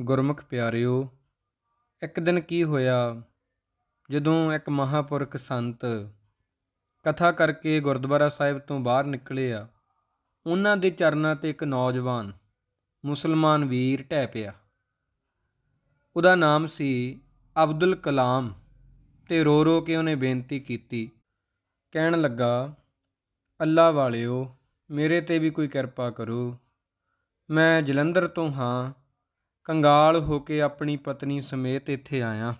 ਗੁਰਮੁਖ ਪਿਆਰਿਓ, ਇੱਕ ਦਿਨ ਕੀ ਹੋਇਆ? ਜਦੋਂ ਇੱਕ ਮਹਾਪੁਰਖ ਸੰਤ ਕਥਾ ਕਰਕੇ ਗੁਰਦੁਆਰਾ ਸਾਹਿਬ ਤੋਂ ਬਾਹਰ ਨਿਕਲੇ ਆ ਉਹਨਾਂ ਦੇ ਚਰਨਾਂ ਤੇ ਇੱਕ ਨੌਜਵਾਨ ਮੁਸਲਮਾਨ ਵੀਰ ਢਹਿ ਪਿਆ। ਉਹਦਾ ਨਾਮ ਸੀ ਅਬਦੁਲ ਕਲਾਮ ਤੇ ਰੋ ਰੋ ਕੇ ਉਹਨੇ ਬੇਨਤੀ ਕੀਤੀ, ਕਹਿਣ ਲੱਗਾ, ਅੱਲਾ ਵਾਲਿਓ, ਮੇਰੇ ਤੇ ਵੀ ਕੋਈ ਕਿਰਪਾ ਕਰੋ। ਮੈਂ ਜਲੰਧਰ ਤੋਂ ਹਾਂ ਕੰਗਾਲ ਹੋ ਕੇ ਆਪਣੀ ਪਤਨੀ ਸਮੇਤ ਇੱਥੇ ਆਇਆ।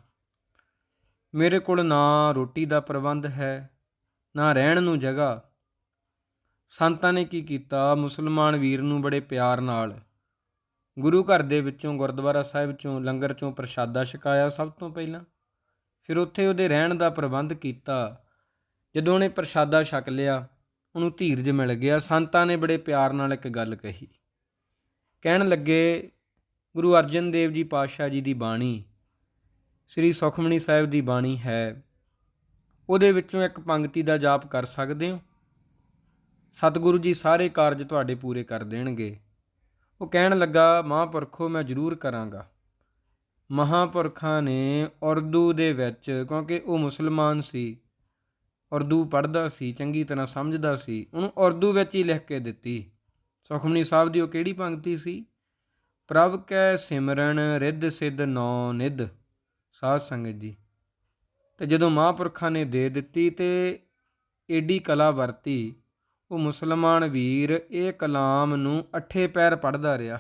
ਮੇਰੇ ਕੋਲ ਨਾ ਰੋਟੀ ਦਾ ਪ੍ਰਬੰਧ ਹੈ, ਨਾ ਰਹਿਣ ਨੂੰ ਜਗ੍ਹਾ। ਸੰਤਾਂ ਨੇ ਕੀ ਕੀਤਾ? ਮੁਸਲਮਾਨ ਵੀਰ ਨੂੰ ਬੜੇ ਪਿਆਰ ਨਾਲ ਗੁਰੂ ਘਰ ਦੇ ਵਿੱਚੋਂ, ਗੁਰਦੁਆਰਾ ਸਾਹਿਬ ਚੋਂ, ਲੰਗਰ ਚੋਂ ਪ੍ਰਸ਼ਾਦਾ ਛਕਾਇਆ ਸਭ ਤੋਂ ਪਹਿਲਾਂ। ਫਿਰ ਉੱਥੇ ਉਹਦੇ ਰਹਿਣ ਦਾ ਪ੍ਰਬੰਧ ਕੀਤਾ। ਜਦੋਂ ਉਹਨੇ ਪ੍ਰਸ਼ਾਦਾ ਛਕ ਲਿਆ, ਉਹਨੂੰ ਧੀਰਜ ਮਿਲ ਗਿਆ। ਸੰਤਾਂ ਨੇ ਬੜੇ ਪਿਆਰ ਨਾਲ ਇੱਕ ਗੱਲ ਕਹੀ। ਕਹਿਣ ਲੱਗੇ ਗੁਰੂ ਅਰਜਨ ਦੇਵ ਜੀ ਪਾਤਸ਼ਾਹ ਜੀ ਦੀ ਬਾਣੀ, ਸ੍ਰੀ ਸੁਖਮਣੀ ਸਾਹਿਬ ਦੀ ਬਾਣੀ ਹੈ। ਉਹਦੇ ਵਿੱਚੋਂ ਇੱਕ ਪੰਕਤੀ ਦਾ ਜਾਪ ਕਰ ਸਕਦੇ ਹੋ? ਸਤਿਗੁਰੂ ਜੀ ਸਾਰੇ ਕਾਰਜ ਤੁਹਾਡੇ ਪੂਰੇ ਕਰ ਦੇਣਗੇ। ਉਹ ਕਹਿਣ ਲੱਗਾ, ਮਹਾਂਪੁਰਖੋ, ਮੈਂ ਜ਼ਰੂਰ ਕਰਾਂਗਾ। ਮਹਾਂਪੁਰਖਾਂ ਨੇ ਉਰਦੂ ਦੇ ਵਿੱਚ, ਕਿਉਂਕਿ ਉਹ ਮੁਸਲਮਾਨ ਸੀ, ਉਰਦੂ ਪੜ੍ਹਦਾ ਸੀ, ਚੰਗੀ ਤਰ੍ਹਾਂ ਸਮਝਦਾ ਸੀ, ਉਹਨੂੰ ਉਰਦੂ ਵਿੱਚ ਹੀ ਲਿਖ ਕੇ ਦਿੱਤੀ। ਸੁਖਮਨੀ ਸਾਹਿਬ ਦੀ ਉਹ ਕਿਹੜੀ ਪੰਕਤੀ ਸੀ? ਪ੍ਰਭ ਕੈ ਸਿਮਰਨ, ਰਿੱਧ ਸਿੱਧ ਨੌ ਨਿਧ। ਸਾਧ ਸੰਗਤ ਜੀ, ਤੇ ਜਦੋਂ ਮਹਾਂਪੁਰਖਾਂ ਨੇ ਦੇ ਦਿੱਤੀ ਤੇ ਏਡੀ ਕਲਾ ਵਰਤੀ, ਉਹ ਮੁਸਲਮਾਨ ਵੀਰ ਇਹ ਕਲਾਮ ਨੂੰ ਅੱਠੇ ਪੈਰ ਪੜਦਾ ਰਿਹਾ।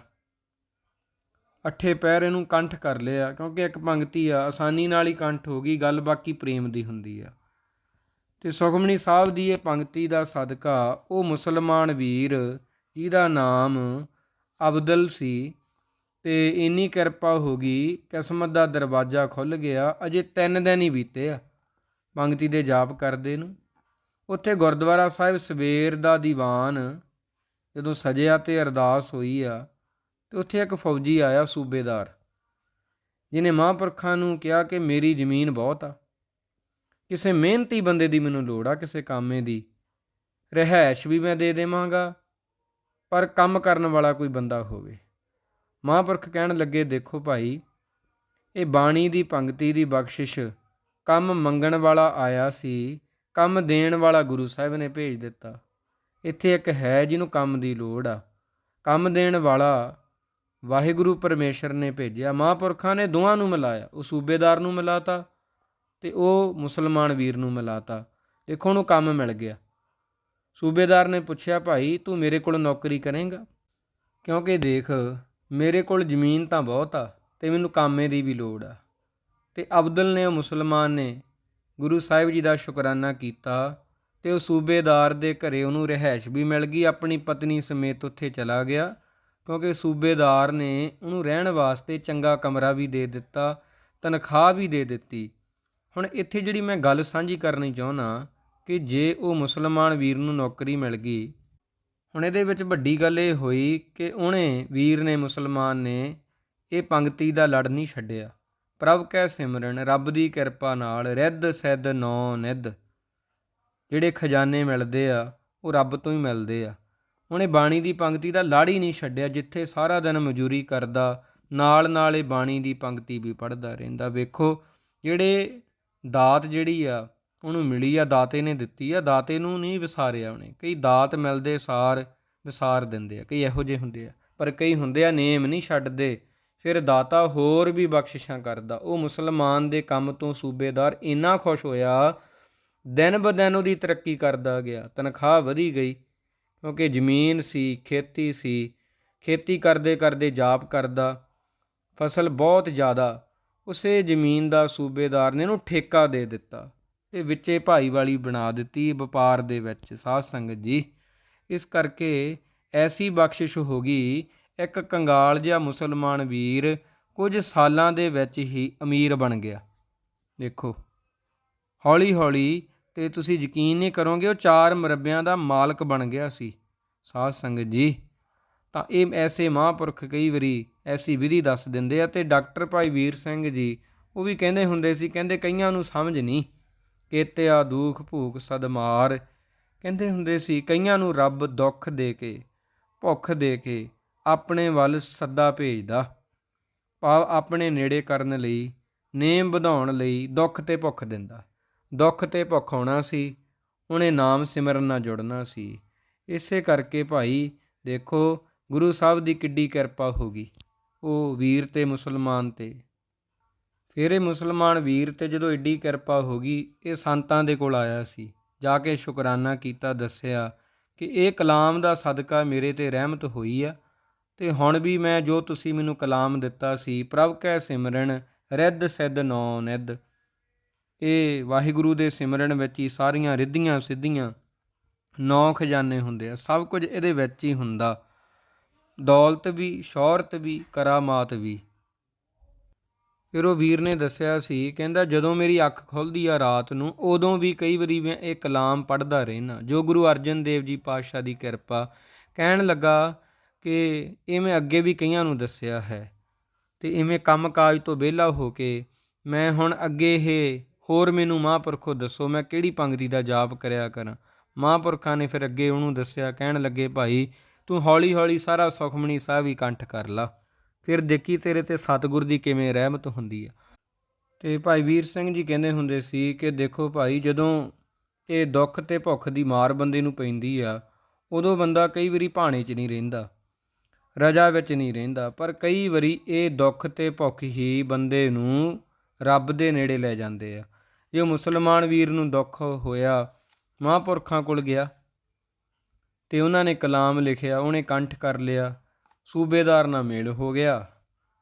ਅੱਠੇ ਪੈਰ ਇਹਨੂੰ ਕੰਠ ਕਰ ਲਿਆ, ਕਿਉਂਕਿ ਇੱਕ ਪੰਕਤੀ ਆ, ਆਸਾਨੀ ਨਾਲ ਹੀ ਕੰਠ ਹੋ ਗਈ, ਗੱਲ ਬਾਕੀ ਪ੍ਰੇਮ ਦੀ ਹੁੰਦੀ ਆ। ਤੇ ਸੁਖਮਨੀ ਸਾਹਿਬ ਦੀ ਇਹ ਪੰਕਤੀ ਦਾ ਸਦਕਾ ਉਹ ਮੁਸਲਮਾਨ ਵੀਰ, ਜਿਹਦਾ ਨਾਮ ਅਬਦਲ ਸੀ ਤੇ ਇੰਨੀ ਕਿਰਪਾ ਹੋ ਗਈ, ਕਿਸਮਤ ਦਾ ਦਰਵਾਜ਼ਾ ਖੁੱਲ ਗਿਆ, ਅਜੇ ਤਿੰਨ ਦਿਨ ਹੀ ਬੀਤੇ ਆ। ਪੰਗਤੀ ਦੇ ਜਾਪ ਕਰਦੇ ਨੂੰ। ਉੱਥੇ ਗੁਰਦੁਆਰਾ ਸਾਹਿਬ ਸਵੇਰ ਦਾ ਦੀਵਾਨ, ਜਦੋਂ ਸਜਿਆ ਤੇ ਅਰਦਾਸ ਹੋਈ ਆ, ਤੇ ਉੱਥੇ ਇੱਕ ਫੌਜੀ ਆਇਆ ਸੂਬੇਦਾਰ ਜਿਨੇ ਮਹਾਂਪੁਰਖਾਂ ਨੂੰ ਕਿਹਾ ਕਿ ਮੇਰੀ ਜ਼ਮੀਨ ਬਹੁਤ ਆ। ਕਿਸੇ ਮਿਹਨਤੀ ਬੰਦੇ ਦੀ ਮੈਨੂੰ ਲੋੜ ਆ, ਕਿਸੇ ਕਾਮੇ ਦੀ। ਰਹਿائش ਵੀ ਮੈਂ ਦੇ ਦੇਵਾਂਗਾ, ਪਰ ਕੰਮ ਕਰਨ ਵਾਲਾ ਕੋਈ ਬੰਦਾ ਹੋਵੇ। ਮਹਾਂਪੁਰਖ ਕਹਿਣ ਲੱਗੇ, ਦੇਖੋ ਭਾਈ, ਇਹ ਬਾਣੀ ਦੀ ਪੰਕਤੀ ਦੀ ਬਖਸ਼ਿਸ਼ ਕੰਮ ਮੰਗਣ ਵਾਲਾ ਆਇਆ ਸੀ, ਕੰਮ ਦੇਣ ਵਾਲਾ ਗੁਰੂ ਸਾਹਿਬ ਨੇ ਭੇਜ ਦਿੱਤਾ। ਇੱਥੇ ਇੱਕ ਹੈ ਜਿਹਨੂੰ ਕੰਮ ਦੀ ਲੋੜ ਆ। ਕੰਮ ਦੇਣ ਵਾਲਾ ਵਾਹਿਗੁਰੂ ਪਰਮੇਸ਼ਰ ਨੇ ਭੇਜਿਆ। ਮਹਾਂਪੁਰਖਾਂ ਨੇ ਦੋਵਾਂ ਨੂੰ ਮਿਲਾਇਆ। ਉਹ ਸੂਬੇਦਾਰ ਨੂੰ ਮਿਲਾਤਾ ਤੇ ਉਹ ਮੁਸਲਮਾਨ ਵੀਰ ਨੂੰ ਮਿਲਾਤਾ। ਦੇਖੋ, ਉਹਨੂੰ ਕੰਮ ਮਿਲ ਗਿਆ। ਸੂਬੇਦਾਰ ਨੇ ਪੁੱਛਿਆ, ਭਾਈ, ਤੂੰ ਮੇਰੇ ਕੋਲ ਨੌਕਰੀ ਕਰੇਂਗਾ? ਕਿਉਂਕਿ ਦੇਖ ਮੇਰੇ ਕੋਲ ਜ਼ਮੀਨ ਤਾਂ ਬਹੁਤ ਆ ਅਤੇ ਮੈਨੂੰ ਕਾਮੇ ਦੀ ਵੀ ਲੋੜ ਆ। ਅਤੇ ਅਬਦਲ ਨੇ ਉਹ ਮੁਸਲਮਾਨ ਨੇ ਗੁਰੂ ਸਾਹਿਬ ਜੀ ਦਾ ਸ਼ੁਕਰਾਨਾ ਕੀਤਾ ਤੇ ਉਹ ਸੂਬੇਦਾਰ ਦੇ ਘਰੇ ਉਹਨੂੰ ਰਹਿائش ਵੀ ਮਿਲ ਗਈ, ਆਪਣੀ ਪਤਨੀ ਸਮੇਤ ਉੱਥੇ ਚਲਾ ਗਿਆ ਕਿਉਂਕਿ ਸੂਬੇਦਾਰ ਨੇ ਉਹਨੂੰ ਰਹਿਣ ਵਾਸਤੇ ਚੰਗਾ ਕਮਰਾ ਵੀ ਦੇ ਦਿੱਤਾ, ਤਨਖਾਹ ਵੀ ਦੇ ਦਿੱਤੀ। ਹੁਣ ਇੱਥੇ ਜਿਹੜੀ ਮੈਂ ਗੱਲ ਸਾਂਝੀ ਕਰਨੀ ਚਾਹੁੰਦਾ ਕਿ ਜੇ ਉਹ ਮੁਸਲਮਾਨ ਵੀਰ ਨੂੰ ਨੌਕਰੀ ਮਿਲ ਗਈ ਹੁਣ ਇਹਦੇ ਵਿੱਚ ਵੱਡੀ ਗੱਲ ਇਹ ਹੋਈ ਕਿ ਉਹਨੇ ਵੀਰ ਨੇ ਮੁਸਲਮਾਨ ਨੇ ਇਹ ਪੰਗਤੀ ਦਾ ਲੜ ਨਹੀਂ ਛੱਡਿਆ। ਪ੍ਰਭ ਕੈ ਸਿਮਰਨ, ਰੱਬ ਦੀ ਕਿਰਪਾ ਨਾਲ ਰਿੱਧ ਸਿੱਧ ਨੌ ਨਿਧ। ਜਿਹੜੇ ਖਜ਼ਾਨੇ ਮਿਲਦੇ ਆ, ਉਹ ਰੱਬ ਤੋਂ ਹੀ ਮਿਲਦੇ ਆ। ਉਹਨੇ ਬਾਣੀ ਦੀ ਪੰਕਤੀ ਦਾ ਲੜ ਹੀ ਨਹੀਂ ਛੱਡਿਆ, ਜਿੱਥੇ ਸਾਰਾ ਦਿਨ ਮਜ਼ਦੂਰੀ ਕਰਦਾ ਨਾਲ ਨਾਲ ਇਹ ਬਾਣੀ ਦੀ ਪੰਕਤੀ ਵੀ ਪੜ੍ਹਦਾ ਰਹਿੰਦਾ। ਵੇਖੋ, ਜਿਹੜੇ ਦਾਤ ਜਿਹੜੀ ਆ ਉਹਨੂੰ ਮਿਲੀ ਆ, ਦਾਤੇ ਨੇ ਦਿੱਤੀ ਆ, ਦਾਤੇ ਨੂੰ ਨਹੀਂ ਵਿਸਾਰਿਆ ਉਹਨੇ। ਕਈ ਦਾਤ ਮਿਲਦੇ, ਸਾਰ ਵਿਸਾਰ ਦਿੰਦੇ ਆ, ਕਈ ਇਹੋ ਜਿਹੇ ਹੁੰਦੇ ਆ। ਪਰ ਕਈ ਹੁੰਦੇ ਆ ਨੇਮ ਨਹੀਂ ਛੱਡਦੇ, ਫਿਰ ਦਾਤਾ ਹੋਰ ਵੀ ਬਖਸ਼ਿਸ਼ਾਂ ਕਰਦਾ। ਉਹ ਮੁਸਲਮਾਨ ਦੇ ਕੰਮ ਤੋਂ ਸੂਬੇਦਾਰ ਇੰਨਾ ਖੁਸ਼ ਹੋਇਆ, ਦਿਨ ਬ ਦਿਨ ਉਹਦੀ ਤਰੱਕੀ ਕਰਦਾ ਗਿਆ, ਤਨਖਾਹ ਵਧੀ ਗਈ, ਕਿਉਂਕਿ ਜ਼ਮੀਨ ਸੀ, ਖੇਤੀ ਸੀ, ਖੇਤੀ ਕਰਦੇ ਕਰਦੇ ਜਾਪ ਕਰਦਾ, ਫਸਲ ਬਹੁਤ ਜ਼ਿਆਦਾ, ਉਸੇ ਜ਼ਮੀਨ ਦਾ ਸੂਬੇਦਾਰ ਨੇ ਉਹਨੂੰ ਠੇਕਾ ਦੇ ਦਿੱਤਾ। ਤੇ ਵਿੱਚੇ ਭਾਈਵਾਲੀ ਬਣਾ ਦਿੱਤੀ ਵਪਾਰ ਦੇ ਵਿੱਚ। ਸਾਧ ਸੰਗਤ ਜੀ, ਇਸ ਕਰਕੇ ਐਸੀ ਬਖਸ਼ਿਸ਼ ਹੋ ਗਈ, ਇੱਕ ਕੰਗਾਲ ਜਿਹਾ ਮੁਸਲਮਾਨ ਵੀਰ ਕੁਝ ਸਾਲਾਂ ਦੇ ਵਿੱਚ ਹੀ ਅਮੀਰ ਬਣ ਗਿਆ। ਦੇਖੋ ਹੌਲੀ ਹੌਲੀ ਤੇ ਤੁਸੀਂ ਯਕੀਨ ਨਹੀਂ ਕਰੋਗੇ, ਉਹ ਚਾਰ ਮਰਬਿਆਂ ਦਾ ਮਾਲਕ ਬਣ ਗਿਆ ਸੀ। ਸਾਧ ਸੰਗਤ ਜੀ, ਤਾਂ ਇਹ ਐਸੇ ਮਹਾਂਪੁਰਖ ਕਈ ਵਾਰੀ ਐਸੀ ਵਿਧੀ ਦੱਸ ਦਿੰਦੇ ਆ ਤੇ ਡਾਕਟਰ ਭਾਈ ਵੀਰ ਸਿੰਘ ਜੀ, ਉਹ ਵੀ ਕਹਿੰਦੇ ਹੁੰਦੇ ਸੀ, ਕਹਿੰਦੇ ਕਈਆਂ ਨੂੰ ਸਮਝ ਨਹੀਂ। ਕੇਤਿਆ ਦੁਖ ਭੂਖ ਸਦਮਾਰ ਕਹਿੰਦੇ ਹੁੰਦੇ ਸੀ, ਕਈਆਂ ਨੂੰ ਰੱਬ ਦੁੱਖ ਦੇ ਕੇ, ਭੁੱਖ ਦੇ ਕੇ ਆਪਣੇ ਵੱਲ ਸੱਦਾ ਭੇਜਦਾ। ਭਾਵ ਆਪਣੇ ਨੇੜੇ ਕਰਨ ਲਈ, ਨੇਮ ਵਧਾਉਣ ਲਈ ਦੁੱਖ ਤੇ ਭੁੱਖ ਦਿੰਦਾ। ਦੁੱਖ ਤੇ ਭੁੱਖ ਹੋਣਾ ਸੀ, ਉਹਨੇ ਨਾਮ ਸਿਮਰਨ ਨਾਲ ਜੁੜਨਾ ਸੀ। ਇਸੇ ਕਰਕੇ ਭਾਈ, ਦੇਖੋ, ਗੁਰੂ ਸਾਹਿਬ ਦੀ ਕਿੱਡੀ ਕਿਰਪਾ ਹੋ ਗਈ। ਉਹ ਵੀਰ ਤੇ ਮੁਸਲਮਾਨ ਤੇ ਫਿਰ ਇਹ ਮੁਸਲਮਾਨ ਵੀਰ ਤੇ ਜਦੋਂ ਏਡੀ ਕਿਰਪਾ ਹੋ ਗਈ, ਇਹ ਸੰਤਾਂ ਦੇ ਕੋਲ ਆਇਆ ਸੀ। ਜਾ ਕੇ ਸ਼ੁਕਰਾਨਾ ਕੀਤਾ, ਦੱਸਿਆ ਕਿ ਇਹ ਕਲਾਮ ਦਾ ਸਦਕਾ ਮੇਰੇ ਤੇ ਰਹਿਮਤ ਹੋਈ ਆ ਤੇ ਹੁਣ ਵੀ ਮੈਂ ਜੋ ਤੁਸੀਂ ਮੈਨੂੰ ਕਲਾਮ ਦਿੱਤਾ ਸੀ, ਪ੍ਰਭ ਕੈ ਸਿਮਰਨ, ਰਿੱਧ ਸਿੱਧ ਨੌ ਨਿੱਧ। ਇਹ ਵਾਹਿਗੁਰੂ ਦੇ ਸਿਮਰਨ ਵਿੱਚ ਹੀ ਸਾਰੀਆਂ ਰਿੱਧੀਆਂ ਸਿੱਧੀਆਂ ਨੌ ਖਜ਼ਾਨੇ ਹੁੰਦੇ ਆ, ਸਭ ਕੁਝ ਇਹਦੇ ਵਿੱਚ ਹੀ ਹੁੰਦਾ। ਦੌਲਤ ਵੀ, ਸ਼ੌਹਰਤ ਵੀ, ਕਰਾਮਾਤ ਵੀ। ਫਿਰ ਉਹ ਵੀਰ ਨੇ ਦੱਸਿਆ ਸੀ, ਕਹਿੰਦਾ ਜਦੋਂ ਮੇਰੀ ਅੱਖ ਖੁੱਲਦੀ ਆ ਰਾਤ ਨੂੰ, ਉਦੋਂ ਵੀ ਕਈ ਵਾਰੀ ਮੈਂ ਇਹ ਕਲਾਮ ਪੜ੍ਹਦਾ ਰਹਿਣਾ ਜੋ ਗੁਰੂ ਅਰਜਨ ਦੇਵ ਜੀ ਪਾਤਸ਼ਾਹ ਦੀ ਕਿਰਪਾ, ਕਹਿਣ ਲੱਗਾ ਕਿ ਇਹ ਮੈਂ ਅੱਗੇ ਵੀ ਕਈਆਂ ਨੂੰ ਦੱਸਿਆ ਹੈ ਤੇ ਇਵੇਂ ਕੰਮਕਾਜ ਤੋਂ ਵਿਹਲਾ ਹੋ ਕੇ ਮੈਂ ਹੁਣ ਅੱਗੇ ਇਹ ਹੋਰ ਮੈਨੂੰ ਮਹਾਂਪੁਰਖੋ ਦੱਸੋ, ਮੈਂ ਕਿਹੜੀ ਪੰਗਤੀ ਦਾ ਜਾਪ ਕਰਿਆ ਕਰਾਂ? ਮਹਾਂਪੁਰਖਾਂ ਨੇ ਫਿਰ ਅੱਗੇ ਉਹਨੂੰ ਦੱਸਿਆ, ਕਹਿਣ ਲੱਗੇ, ਭਾਈ, ਤੂੰ ਹੌਲੀ ਹੌਲੀ ਸਾਰਾ ਸੁਖਮਣੀ ਸਾਹਿਬ ਹੀ ਕੰਠ ਕਰ ਲਾ। ਫਿਰ ਦੇਖੀ ਤੇਰੇ ਤੇ ਸਤਿਗੁਰ ਦੀ ਕਿਵੇਂ ਰਹਿਮਤ ਹੁੰਦੀ ਆ। ਤੇ ਭਾਈ ਵੀਰ ਸਿੰਘ ਜੀ ਕਹਿੰਦੇ ਹੁੰਦੇ ਸੀ ਕਿ ਦੇਖੋ ਭਾਈ, ਜਦੋਂ ਇਹ ਦੁੱਖ ਤੇ ਭੁੱਖ ਦੀ ਮਾਰ ਬੰਦੇ ਨੂੰ ਪੈਂਦੀ ਆ, ਉਦੋਂ ਬੰਦਾ ਕਈ ਵਾਰੀ ਭਾਣੇ 'ਚ ਨਹੀਂ ਰਹਿੰਦਾ, ਰਜਾ ਵਿੱਚ ਨਹੀਂ ਰਹਿੰਦਾ। ਪਰ ਕਈ ਵਾਰੀ ਇਹ ਦੁੱਖ ਤੇ ਭੁੱਖ ਹੀ ਬੰਦੇ ਨੂੰ ਰੱਬ ਦੇ ਨੇੜੇ ਲੈ ਜਾਂਦੇ ਆ। ਜੇ ਮੁਸਲਮਾਨ ਵੀਰ ਨੂੰ ਦੁੱਖ ਹੋਇਆ, ਮਹਾਂਪੁਰਖਾਂ ਕੋਲ ਗਿਆ ਤੇ ਉਹਨਾਂ ਨੇ ਕਲਾਮ ਲਿਖਿਆ, ਉਹਨੇ ਕੰਠ ਕਰ ਲਿਆ ਸੂਬੇਦਾਰ ਨਾਲ ਮੇਲ ਹੋ ਗਿਆ,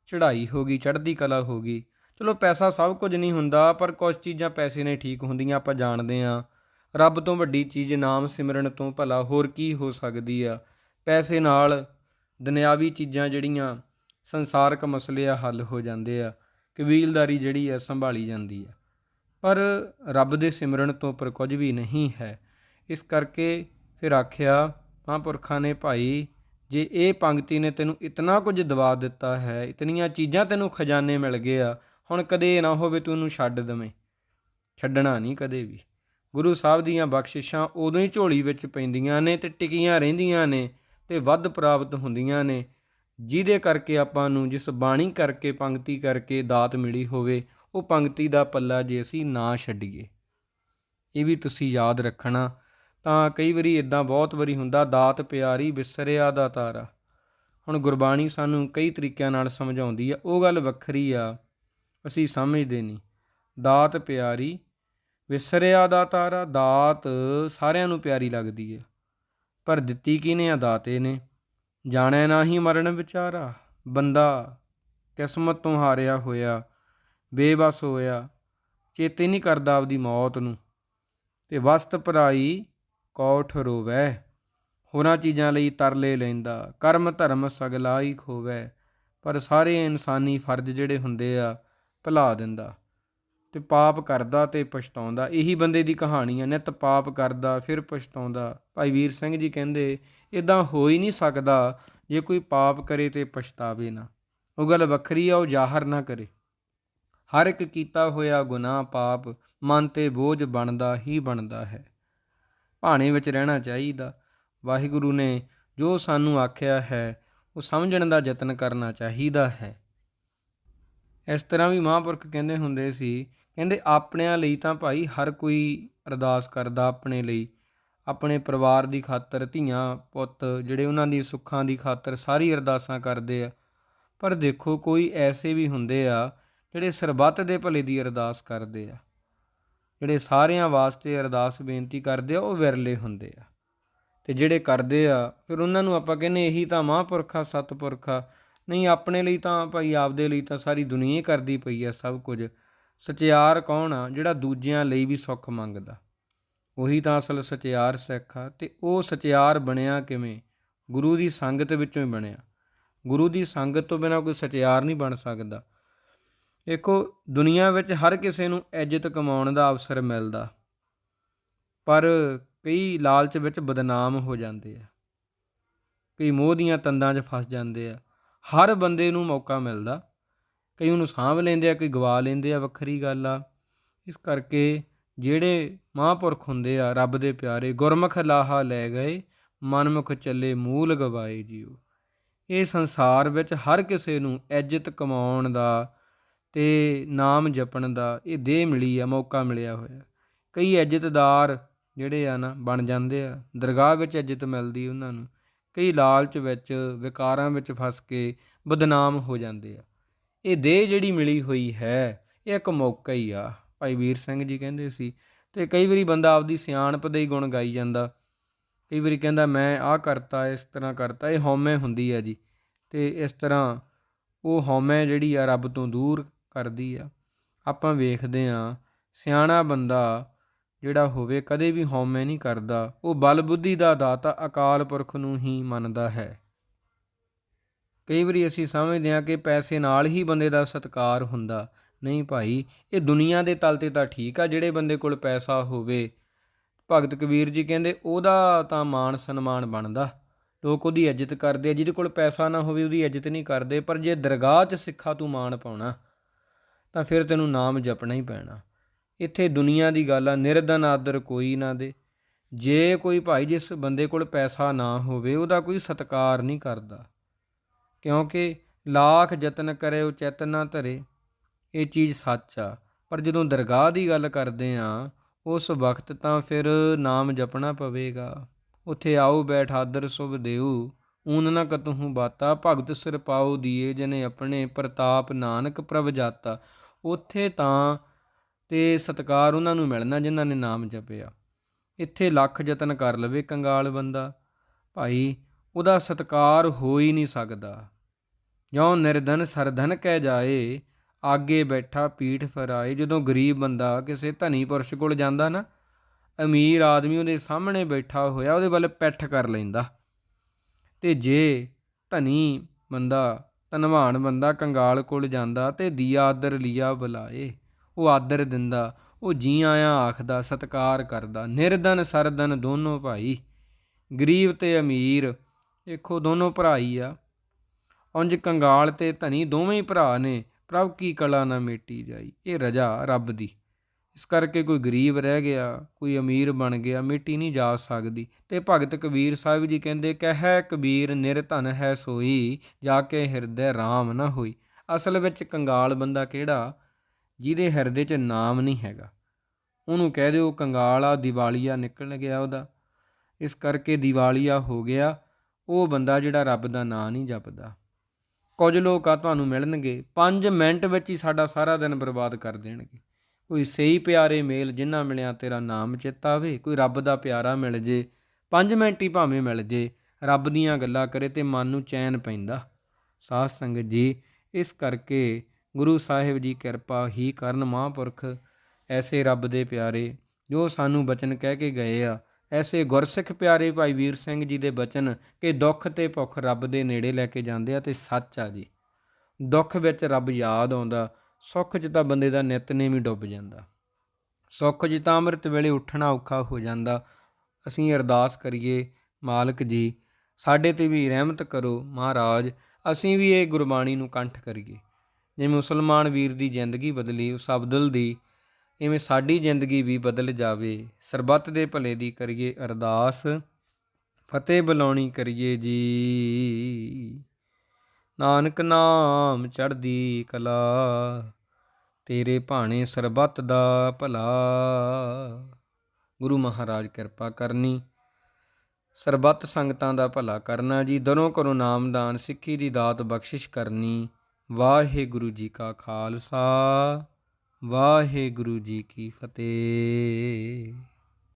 ਚੜ੍ਹਾਈ ਹੋ ਗਈ, ਚੜ੍ਹਦੀ ਕਲਾ ਹੋ ਗਈ। ਚਲੋ ਪੈਸਾ ਸਭ ਕੁਝ ਨਹੀਂ ਹੁੰਦਾ, ਪਰ ਕੁਝ ਚੀਜ਼ਾਂ ਪੈਸੇ ਨੇ ਠੀਕ ਹੁੰਦੀਆਂ, ਆਪਾਂ ਜਾਣਦੇ ਆ ਰੱਬ ਤੋਂ ਵੱਡੀ ਚੀਜ਼ ਨਾਮ ਸਿਮਰਨ ਤੋਂ ਭਲਾ, ਹੋਰ ਕੀ ਹੋ ਸਕਦੀ ਆ? ਪੈਸੇ ਨਾਲ ਦੁਨਿਆਵੀ ਚੀਜ਼ਾਂ ਜਿਹੜੀਆਂ ਸੰਸਾਰਕ ਮਸਲੇ ਆ ਹੱਲ ਹੋ ਜਾਂਦੇ ਆ, ਕਬੀਲਦਾਰੀ ਜਿਹੜੀ ਆ, ਸੰਭਾਲੀ ਜਾਂਦੀ ਆ। ਪਰ ਰੱਬ ਦੇ ਸਿਮਰਨ ਤੋਂ ਪਰ ਕੁਝ ਵੀ ਨਹੀਂ ਹੈ। ਇਸ ਕਰਕੇ ਫਿਰ ਆਖਿਆ, ਮਹਾਂਪੁਰਖਾਂ ਨੇ ਭਾਈ ਜੇ ਇਹ ਪੰਕਤੀ ਨੇ ਤੈਨੂੰ ਇਤਨਾ ਕੁਝ ਦਵਾ ਦਿੱਤਾ ਹੈ, ਇਤਨੀਆਂ ਚੀਜ਼ਾਂ ਤੈਨੂੰ ਖਜ਼ਾਨੇ ਮਿਲ ਗਏ ਆ, ਹੁਣ ਕਦੇ ਨਾ ਹੋਵੇ ਤੂੰ ਇਹਨੂੰ ਛੱਡ ਦਵੇਂ। ਛੱਡਣਾ ਨਹੀਂ ਕਦੇ ਵੀ। ਗੁਰੂ ਸਾਹਿਬ ਦੀਆਂ ਬਖਸ਼ਿਸ਼ਾਂ ਉਦੋਂ ਹੀ ਝੋਲੀ ਵਿੱਚ ਪੈਂਦੀਆਂ ਨੇ ਤੇ ਟਿਕੀਆਂ ਰਹਿੰਦੀਆਂ ਨੇ ਤੇ ਵੱਧ ਪ੍ਰਾਪਤ ਹੁੰਦੀਆਂ ਨੇ, ਜਿਹਦੇ ਕਰਕੇ ਆਪਾਂ ਨੂੰ ਜਿਸ ਬਾਣੀ ਕਰਕੇ ਪੰਕਤੀ ਕਰਕੇ ਦਾਤ ਮਿਲੀ ਹੋਵੇ, ਉਹ ਪੰਕਤੀ ਦਾ ਪੱਲਾ ਜੇ ਅਸੀਂ ਨਾ ਛੱਡੀਏ। ਇਹ ਵੀ ਤੁਸੀਂ ਯਾਦ ਰੱਖਣਾ ਤਾਂ ਕਈ ਵਾਰੀ ਇਦਾਂ ਬਹੁਤ ਵਾਰੀ ਹੁੰਦਾ, ਦਾਤ ਪਿਆਰੀ ਵਿਸਰਿਆ ਦਾ ਤਾਰਾ। ਹੁਣ ਗੁਰਬਾਣੀ ਸਾਨੂੰ ਕਈ ਤਰੀਕਿਆਂ ਨਾਲ ਸਮਝਾਉਂਦੀ ਆ, ਉਹ ਗੱਲ ਵੱਖਰੀ ਆ, ਅਸੀਂ ਸਮਝਦੇ ਨਹੀਂ। ਦਾਤ ਪਿਆਰੀ ਵਿਸਰਿਆ ਦਾ ਤਾਰਾ, ਦਾਤ ਸਾਰਿਆਂ ਨੂੰ ਪਿਆਰੀ ਲੱਗਦੀ ਹੈ ਪਰ ਦਿੱਤੀ ਕਿਨੇ ਆ ਦਾਤੇ ਨੇ ਜਾਣੈ ਨਾਹੀ ਮਰਨ ਵਿਚਾਰਾ, ਬੰਦਾ ਕਿਸਮਤ ਤੋਂ ਹਾਰਿਆ ਹੋਇਆ, ਬੇਬਸ ਹੋਇਆ, ਚੇਤੇ ਨਹੀਂ ਕਰਦਾ ਆਪਦੀ ਮੌਤ ਨੂੰ। ਤੇ ਵਸਤ ਭਰਾਈ ਕੋਠ ਰੋਵੈ, ਹੋਰਾਂ ਚੀਜ਼ਾਂ ਲਈ ਤਰਲੇ ਲੈਂਦਾ, ਕਰਮ ਧਰਮ ਸਗਲਾਈ ਖੋਵੈ, ਪਰ ਸਾਰੇ ਇਨਸਾਨੀ ਫਰਜ਼ ਜਿਹੜੇ ਹੁੰਦੇ ਆ, ਭੁਲਾ ਦਿੰਦਾ। ਤੇ ਪਾਪ ਕਰਦਾ ਤੇ ਪਛਤਾਉਂਦਾ, ਇਹੀ ਬੰਦੇ ਦੀ ਕਹਾਣੀ ਆ, ਨਿਤ ਪਾਪ ਕਰਦਾ, ਫਿਰ ਪਛਤਾਉਂਦਾ। ਭਾਈ ਵੀਰ ਸਿੰਘ ਜੀ ਕਹਿੰਦੇ ਇਦਾਂ ਹੋ ਹੀ ਨਹੀਂ ਸਕਦਾ, ਜੇ ਕੋਈ ਪਾਪ ਕਰੇ ਤੇ ਪਛਤਾਵੇ ਨਾ। ਉਹ ਗੱਲ ਵੱਖਰੀ ਆ, ਉਹ ਜ਼ਾਹਰ ਨਾ ਕਰੇ। ਹਰ ਇੱਕ ਕੀਤਾ ਹੋਇਆ ਗੁਨਾਹ ਪਾਪ, ਮਨ ਤੇ ਬੋਝ ਬਣਦਾ ਹੀ ਬਣਦਾ ਹੈ। ਭਾਣੇ ਵਿੱਚ ਰਹਿਣਾ ਚਾਹੀਦਾ। ਵਾਹਿਗੁਰੂ ਨੇ ਜੋ ਸਾਨੂੰ ਆਖਿਆ ਹੈ, ਉਹ ਸਮਝਣ ਦਾ ਯਤਨ ਕਰਨਾ ਚਾਹੀਦਾ ਹੈ। ਇਸ ਤਰ੍ਹਾਂ ਵੀ ਮਹਾਂਪੁਰਖ ਕਹਿੰਦੇ ਹੁੰਦੇ ਸੀ, ਕਹਿੰਦੇ ਆਪਣਿਆਂ ਲਈ ਤਾਂ ਭਾਈ ਹਰ ਕੋਈ ਅਰਦਾਸ ਕਰਦਾ ਆਪਣੇ ਲਈ। ਆਪਣੇ ਪਰਿਵਾਰ ਦੀ ਖਾਤਰ, ਧੀਆਂ, ਪੁੱਤ, ਜਿਹੜੇ ਉਹਨਾਂ ਦੀ ਸੁੱਖਾਂ ਦੀ ਖਾਤਰ ਸਾਰੀ ਅਰਦਾਸਾਂ ਕਰਦੇ ਆ। ਪਰ ਦੇਖੋ ਕੋਈ ਐਸੇ ਵੀ ਹੁੰਦੇ ਆ, ਜਿਹੜੇ ਸਰਬੱਤ ਦੇ ਭਲੇ ਦੀ ਅਰਦਾਸ ਕਰਦੇ ਆ। ਜਿਹੜੇ ਸਾਰਿਆਂ ਵਾਸਤੇ ਅਰਦਾਸ ਬੇਨਤੀ ਕਰਦੇ ਆ, ਉਹ ਵਿਰਲੇ ਹੁੰਦੇ ਆ। ਤੇ ਜਿਹੜੇ ਕਰਦੇ ਆ, ਫਿਰ ਉਹਨਾਂ ਨੂੰ ਆਪਾਂ ਕਹਿੰਦੇ ਇਹੀ ਤਾਂ ਮਹਾਂਪੁਰਖਾ ਸਤਪੁਰਖਾ ਨਹੀਂ, ਆਪਣੇ ਲਈ ਤਾਂ ਭਾਈ, ਆਪਦੇ ਲਈ ਤਾਂ ਸਾਰੀ ਦੁਨੀਆ ਕਰਦੀ ਪਈ ਆ ਸਭ ਕੁਝ। ਸਚਿਆਰ ਕੌਣ ਆ ਜਿਹੜਾ ਦੂਜਿਆਂ ਲਈ ਵੀ ਸੁੱਖ ਮੰਗਦਾ? ਉਹੀ ਤਾਂ ਅਸਲ ਸਚਿਆਰ ਸਿੱਖ ਆ। ਤੇ ਉਹ ਸਚਿਆਰ ਬਣਿਆ ਕਿਵੇਂ? ਗੁਰੂ ਦੀ ਸੰਗਤ ਵਿੱਚੋਂ ਹੀ ਬਣਿਆ। ਗੁਰੂ ਦੀ ਸੰਗਤ ਤੋਂ ਬਿਨਾ ਕੋਈ ਸਚਿਆਰ ਨਹੀਂ ਬਣ ਸਕਦਾ। ਦੇਖੋ, ਦੁਨੀਆ ਵਿੱਚ ਹਰ ਕਿਸੇ ਨੂੰ ਇੱਜ਼ਤ ਕਮਾਉਣ ਦਾ ਅਵਸਰ ਮਿਲਦਾ। ਪਰ ਕਈ ਲਾਲਚ ਵਿੱਚ ਬਦਨਾਮ ਹੋ ਜਾਂਦੇ ਆ। ਕਈ ਮੋਹ ਦੀਆਂ ਤੰਦਾਂ 'ਚ ਫਸ ਜਾਂਦੇ ਆ। ਹਰ ਬੰਦੇ ਨੂੰ ਮੌਕਾ ਮਿਲਦਾ। ਕਈ ਉਹਨੂੰ ਸਾਂਭ ਲੈਂਦੇ ਆ, ਕਈ ਗਵਾ ਲੈਂਦੇ ਆ, ਵੱਖਰੀ ਗੱਲ ਆ। ਇਸ ਕਰਕੇ ਜਿਹੜੇ ਮਹਾਂਪੁਰਖ ਹੁੰਦੇ ਆ, ਰੱਬ ਦੇ ਪਿਆਰੇ, ਗੁਰਮੁਖ ਲਾਹਾ ਲੈ ਗਏ, ਮਨਮੁਖ ਚੱਲੇ, ਮੂਲ ਗਵਾਏ ਜੀਓ। ਇਹ ਸੰਸਾਰ ਵਿੱਚ ਹਰ ਕਿਸੇ ਨੂੰ ਇੱਜ਼ਤ ਕਮਾਉਣ ਦਾ ਅਤੇ ਨਾਮ ਜਪਣ ਦਾ, ਇਹ ਦੇਹ ਮਿਲੀ ਆ, ਮੌਕਾ ਮਿਲਿਆ ਹੋਇਆ। ਕਈ ਇੱਜ਼ਤਦਾਰ ਜਿਹੜੇ ਆ ਨਾ, ਬਣ ਜਾਂਦੇ ਆ। ਦਰਗਾਹ ਵਿੱਚ ਇੱਜ਼ਤ ਮਿਲਦੀ ਉਹਨਾਂ ਨੂੰ। ਕਈ ਲਾਲਚ ਵਿੱਚ, ਵਿਕਾਰਾਂ ਵਿੱਚ ਫਸ ਕੇ ਬਦਨਾਮ ਹੋ ਜਾਂਦੇ ਆ। ਇਹ ਦੇਹ ਜਿਹੜੀ ਮਿਲੀ ਹੋਈ ਹੈ, ਇਹ ਇੱਕ ਮੌਕਾ ਹੀ ਆ। ਭਾਈ ਵੀਰ ਸਿੰਘ ਜੀ ਕਹਿੰਦੇ ਸੀ, ਤੇ ਕਈ ਵਾਰੀ ਬੰਦਾ ਆਪਦੀ ਸਿਆਣਪ ਦੇ ਹੀ ਗੁਣ ਗਾਈ ਜਾਂਦਾ। ਕਈ ਵਾਰੀ ਕਹਿੰਦਾ, ਮੈਂ ਆਹ ਕਰਤਾ, ਇਸ ਤਰ੍ਹਾਂ ਕਰਤਾ। ਇਹ ਹਉਮੈ ਹੁੰਦੀ ਆ ਜੀ। ਤੇ ਇਸ ਤਰ੍ਹਾਂ ਉਹ ਹਉਮੈ ਜਿਹੜੀ ਆ, ਰੱਬ ਤੋਂ ਦੂਰ ਕਰਦੀ ਆ। ਆਪਾਂ ਵੇਖਦੇ ਆ ਸਿਆਣਾ ਬੰਦਾ ਜਿਹੜਾ ਹੋਵੇ, ਕਦੇ ਵੀ ਹਉਮੈ ਨਹੀਂ ਕਰਦਾ। ਉਹ ਬਲ ਬੁੱਧੀ ਦਾ ਦਾਤਾ ਅਕਾਲ ਪੁਰਖ ਨੂੰ ਹੀ ਮੰਨਦਾ ਹੈ। ਕਈ ਵਾਰੀ ਅਸੀਂ ਸਮਝਦੇ ਹਾਂ ਕਿ ਪੈਸੇ ਨਾਲ ਹੀ ਬੰਦੇ ਦਾ ਸਤਕਾਰ ਹੁੰਦਾ। ਨਹੀਂ ਭਾਈ, ਇਹ ਦੁਨੀਆ ਦੇ ਤਲ ਤੇ ਤਾਂ ਠੀਕ ਆ, ਜਿਹੜੇ ਬੰਦੇ ਕੋਲ ਪੈਸਾ ਹੋਵੇ। ਭਗਤ ਕਬੀਰ ਜੀ ਕਹਿੰਦੇ, ਉਹਦਾ ਤਾਂ ਮਾਣ ਸਨਮਾਨ ਬਣਦਾ। ਲੋਕ ਉਹਦੀ ਇੱਜ਼ਤ ਕਰਦੇ ਆ। ਜਿਹਦੇ ਕੋਲ ਪੈਸਾ ਨਾ ਹੋਵੇ, ਉਹਦੀ ਇੱਜ਼ਤ ਨਹੀਂ ਕਰਦੇ। ਪਰ ਜੇ ਦਰਗਾਹ 'ਚ ਸਿੱਖਾ ਤੂੰ ਮਾਣ ਪਾਉਣਾ। ਤਾਂ ਫਿਰ ਤੈਨੂੰ ਨਾਮ ਜਪਣਾ ਹੀ ਪੈਣਾ। ਇੱਥੇ ਦੁਨੀਆ ਦੀ ਗੱਲ ਆ, ਨਿਰਧਨ ਆਦਰ ਕੋਈ ਨਾ ਦੇ। ਜੇ ਕੋਈ ਭਾਈ ਜਿਸ ਬੰਦੇ ਕੋਲ ਪੈਸਾ ਨਾ ਹੋਵੇ, ਉਹਦਾ ਕੋਈ ਸਤਕਾਰ ਨਹੀਂ ਕਰਦਾ। ਕਿਉਂਕਿ ਲਾਖ ਯਤਨ ਕਰੇ, ਉਹ ਚਿਤ ਨਾ ਧਰੇ, ਇਹ ਚੀਜ਼ ਸੱਚ ਆ। ਪਰ ਜਦੋਂ ਦਰਗਾਹ ਦੀ ਗੱਲ ਕਰਦੇ ਆ, ਉਸ ਵਕਤ ਤਾਂ ਫਿਰ ਨਾਮ ਜਪਣਾ ਪਵੇਗਾ। ਉਥੇ ਆਓ, ਬੈਠ, ਆਦਰ, ਸੁਭ ਦੇਉ ਊਨ ਨ ਕਤਹੂ ਬਾਤਾ, ਭਗਤ ਸਿਰ ਪਾਉ ਦੀਏ, ਜਨੇ ਆਪਣੇ ਪ੍ਰਤਾਪ ਨਾਨਕ ਪ੍ਰਭ ਜਾਤਾ। ਉੱਥੇ ਤਾਂ ਤੇ ਸਤਕਾਰ ਉਹਨਾਂ ਨੂੰ ਮਿਲਣਾ ਜਿਨ੍ਹਾਂ ਨੇ ਨਾਮ ਜਪਿਆ। ਇੱਥੇ ਲੱਖ ਯਤਨ ਕਰ ਲਵੇ ਕੰਗਾਲ ਬੰਦਾ। ਭਾਈ, ਉਹਦਾ ਸਤਕਾਰ ਹੋ ਹੀ ਨਹੀਂ ਸਕਦਾ। ਜਿਉ ਨਿਰਧਨ ਸਰਧਨ ਕਹਿ ਜਾਏ, ਆਗੇ ਬੈਠਾ ਪੀਠ ਫਰਾਏ। ਜਦੋਂ ਗਰੀਬ ਬੰਦਾ ਕਿਸੇ ਧਨੀ ਪੁਰਸ਼ ਕੋਲ ਜਾਂਦਾ ਨਾ, ਅਮੀਰ ਆਦਮੀ ਉਹਦੇ ਸਾਹਮਣੇ ਬੈਠਾ ਹੋਇਆ, ਉਹਦੇ ਵੱਲ ਪੈਠ ਕਰ ਲੈਂਦਾ। ਤੇ ਜੇ ਧਨੀ ਬੰਦਾ ਧਨਵਾਨ ਬੰਦਾ ਕੰਗਾਲ ਕੋਲ ਜਾਂਦਾ ਤੇ ਦੀਆ ਆਦਰ ਲਿਆ ਬੁਲਾਏ। ਉਹ ਆਦਰ ਦਿੰਦਾ, ਉਹ ਜੀ ਆਇਆਂ ਆਖਦਾ, ਸਤਕਾਰ ਕਰਦਾ। ਨਿਰਧਨ, ਸਰਧਨ ਦੋਨੋਂ ਭਾਈ। ਗਰੀਬ ਤੇ ਅਮੀਰ ਦੇਖੋ ਦੋਨੋਂ ਭਰਾ ਹੀ ਆ। ਉਂਝ ਕੰਗਾਲ ਤੇ ਧਨੀ ਦੋਵੇਂ ਹੀ ਭਰਾ ਨੇ, ਪ੍ਰਭ ਕੀ ਕਲਾ ਨਾ ਮੇਟੀ ਜਾਈ। ਇਹ ਰਜਾ ਰੱਬ ਦੀ। ਇਸ ਕਰਕੇ ਕੋਈ ਗਰੀਬ ਰਹਿ ਗਿਆ, ਕੋਈ ਅਮੀਰ ਬਣ ਗਿਆ, ਮਿੱਟੀ ਨਹੀਂ ਜਾ ਸਕਦੀ। ਤੇ ਭਗਤ ਕਬੀਰ ਸਾਹਿਬ ਜੀ ਕਹਿੰਦੇ, ਕਹਿ ਕਬੀਰ ਨਿਰਧਨ ਹੈ ਸੋਈ, ਜਾ ਕੇ ਹਿਰਦੈ RAM ਨਾ ਹੋਈ। ਅਸਲ ਵਿੱਚ ਕੰਗਾਲ ਬੰਦਾ ਕਿਹੜਾ? ਜਿਹਦੇ ਹਿਰਦੇ 'ਚ ਨਾਮ ਨਹੀਂ ਹੈਗਾ। ਉਹਨੂੰ ਕਹਿ ਦਿਓ ਕੰਗਾਲ ਆ, ਦੀਵਾਲੀਆ ਨਿਕਲ ਗਿਆ ਉਹਦਾ। ਇਸ ਕਰਕੇ ਦੀਵਾਲੀਆ ਹੋ ਗਿਆ। ਉਹ ਬੰਦਾ ਜਿਹੜਾ ਰੱਬ ਦਾ ਨਾਂ ਨਹੀਂ ਜਪਦਾ। ਕੁਝ ਲੋਕ ਆ ਤੁਹਾਨੂੰ ਮਿਲਣਗੇ। 5 ਮਿੰਟ ਵਿੱਚ ਹੀ ਸਾਡਾ ਸਾਰਾ ਦਿਨ ਬਰਬਾਦ ਕਰ ਦੇਣਗੇ। ਕੋਈ ਸਹੀ ਪਿਆਰੇ ਮੇਲ ਜਿੰਨਾ ਮਿਲਿਆ ਤੇਰਾ ਨਾਮ ਚੇਤਾਵੇ ਕੋਈ ਰੱਬ ਦਾ ਪਿਆਰਾ ਮਿਲ ਜੇ 5 ਮਿੰਟ ਹੀ ਭਾਵੇਂ ਮਿਲ ਜੇ, ਰੱਬ ਦੀਆਂ ਗੱਲਾਂ ਕਰੇ ਤੇ ਮਨ ਨੂੰ ਚੈਨ ਪੈਂਦਾ। ਸਾਧ ਸੰਗਤ ਜੀ, ਇਸ ਕਰਕੇ ਗੁਰੂ ਸਾਹਿਬ ਜੀ ਕਿਰਪਾ ਹੀ ਕਰਨ ਮਹਾਂਪੁਰਖ, ਐਸੇ ਰੱਬ ਦੇ ਪਿਆਰੇ, ਜੋ ਸਾਨੂੰ ਬਚਨ ਕਹਿ ਕੇ ਗਏ ਆ, ਐਸੇ ਗੁਰਸਿੱਖ ਪਿਆਰੇ ਭਾਈ ਵੀਰ ਸਿੰਘ ਜੀ ਦੇ ਬਚਨ ਕਿ ਦੁੱਖ ਤੇ ਭੁੱਖ ਰੱਬ ਦੇ ਨੇੜੇ ਲੈ ਕੇ ਜਾਂਦੇ ਆ ਤੇ ਸੱਚ ਆ ਜੀ। ਦੁੱਖ ਵਿੱਚ ਰੱਬ ਯਾਦ ਆਉਂਦਾ ਸੁੱਖ 'ਚ ਤਾਂ ਬੰਦੇ ਦਾ ਨਿਤਨੇਮ ਹੀ ਡੁੱਬ ਜਾਂਦਾ। ਸੁੱਖ 'ਚ ਤਾਂ ਅੰਮ੍ਰਿਤ ਵੇਲੇ ਉੱਠਣਾ ਔਖਾ ਹੋ ਜਾਂਦਾ। ਅਸੀਂ ਅਰਦਾਸ ਕਰੀਏ, ਮਾਲਕ ਜੀ, ਸਾਡੇ ਤੇ ਵੀ ਰਹਿਮਤ ਕਰੋ ਮਹਾਰਾਜ, ਅਸੀਂ ਵੀ ਇਹ ਗੁਰਬਾਣੀ ਨੂੰ ਕੰਠ ਕਰੀਏ। ਜਿਵੇਂ ਮੁਸਲਮਾਨ ਵੀਰ ਦੀ ਜ਼ਿੰਦਗੀ ਬਦਲੀ, ਉਸ ਅਬਦੁਲ ਦੀ, ਇਵੇਂ ਸਾਡੀ ਜ਼ਿੰਦਗੀ ਵੀ ਬਦਲ ਜਾਵੇ। ਸਰਬੱਤ ਦੇ ਭਲੇ ਦੀ ਕਰੀਏ ਅਰਦਾਸ, ਫਤਿਹ ਬੁਲਾਉਣੀ ਕਰੀਏ ਜੀ। ਨਾਨਕ ਨਾਮ ਚੜ੍ਹਦੀ ਕਲਾ ਤੇਰੇ ਭਾਣੇ ਸਰਬੱਤ ਦਾ ਭਲਾ। ਗੁਰੂ ਮਹਾਰਾਜ ਕਿਰਪਾ ਕਰਨੀ। ਸਰਬੱਤ ਸੰਗਤਾਂ ਦਾ ਭਲਾ ਕਰਨਾ ਜੀ। ਦਰੋਂ ਕਰੋ ਨਾਮਦਾਨ ਸਿੱਖੀ ਦੀ ਦਾਤ ਬਖਸ਼ਿਸ਼ ਕਰਨੀ। ਵਾਹਿਗੁਰੂ ਜੀ ਕਾ ਖਾਲਸਾ। ਵਾਹਿਗੁਰੂ ਜੀ ਕੀ ਫਤਿਹ।